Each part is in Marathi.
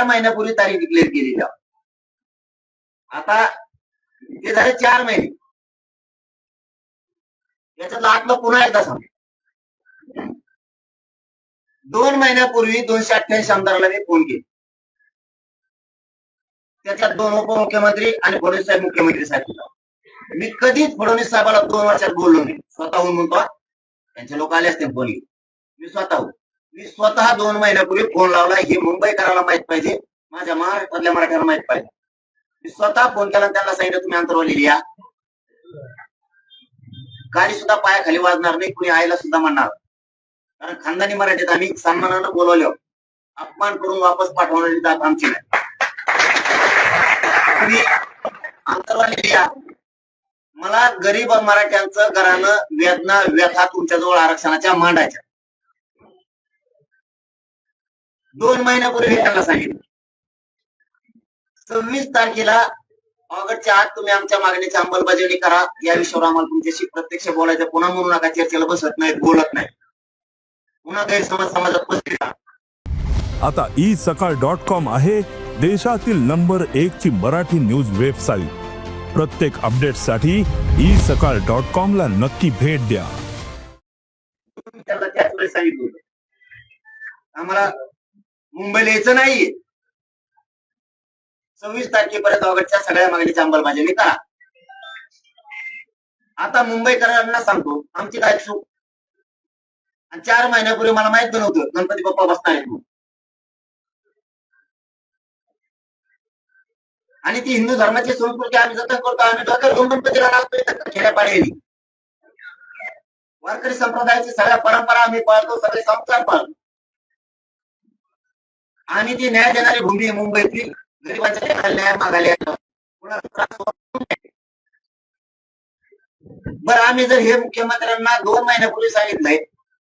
चार महिन्यापूर्वी तारीख डिक्लेअर केली तेव्हा. आता ते झाले चार महिने. याच्यातलं आतलं पुन्हा एकदा सांग दोन महिन्यापूर्वी दोनशे अठ्ठ्याऐंशी आमदाराला मी फोन केले. त्याच्यात दोन उपमुख्यमंत्री आणि फडणवीस साहेब मुख्यमंत्री साहेब मी कधीच फडणवीस साहेबाला दोन वर्षात बोललो नाही. स्वतःहून म्हणतो त्यांचे लोक आले असते फोन घेऊन. मी स्वतःहून. मी स्वतः दोन महिन्यापूर्वी फोन लावला. हे मुंबईकराला माहीत पाहिजे. माझ्या महाराष्ट्रातल्या मराठ्याला माहीत पाहिजे. मी स्वतः फोन केला त्यांना सांगितलं तुम्ही अंतरवाली या काही सुद्धा पायाखाली वाजणार नाही. कुणी आईला सुद्धा म्हणणार. कारण खानदानी मराठीत आम्ही सन्मानानं बोलवले. अपमान करून वापस पाठवण्याची जात आमची नाही. अंतरवाली या मला गरीब मराठ्यांचं घरानं वेदना व्यथा तुमच्याजवळ आरक्षणाच्या मांडायच्या. दोन महिन्यापूर्वी त्यांना सांगितलं. सव्वीस तारखेला ऑगस्टच्या आत तुम्ही आमच्या मागणीची अंमलबजावणी करा. या विषयावर आम्हाला तुमच्याशी प्रत्यक्ष बोलायचं पुन्हा म्हणू नका चर्चेला बसत नाहीत बोलत नाही. पुन्हा गैरसमज समाजात पसरला आता ई सकाळ डॉट कॉम आहे देशातील नंबर एक ची मराठी न्यूज वेबसाईट. प्रत्येक अपडेटसाठी ई सकाळ डॉट कॉम ला नक्की भेट द्या. त्याच वेळेस सांगितलं आम्हाला मुंबईला यायचं नाहीये. सव्वीस तारखेपर्यंत ऑगस्टच्या सगळ्या मागणीची अंमलबजावणी करा. आता मुंबईकरांना सांगतो आमची काय चूक? आणि चार महिन्यापूर्वी मला माहीत नव्हतं गणपती बाप्पा बसणार आहेत आणि ती हिंदू धर्माची संस्कृती आम्ही जतन करतो आम्ही डोक्यावर घेऊन गणपतीला लागतोय खेड्यापाड्याने वारकरी संप्रदायाची सगळ्या परंपरा आम्ही पाळतो सगळे संस्कार पाळतो. आणि ती न्याय देणारी भूमी आहे मुंबईतली. गरिबांच्या न्याय मागायला येतं. बरं आम्ही जर हे मुख्यमंत्र्यांना दोन महिन्यापूर्वी सांगितलंय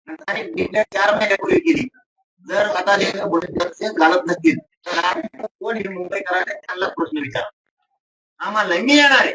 तारीख चार महिन्यापूर्वी केली. जर आता घालत नसतील तर आम्ही कोण हे मुंबईकरांना त्यांना प्रश्न विचारा. आम्हाला मी येणार आहे.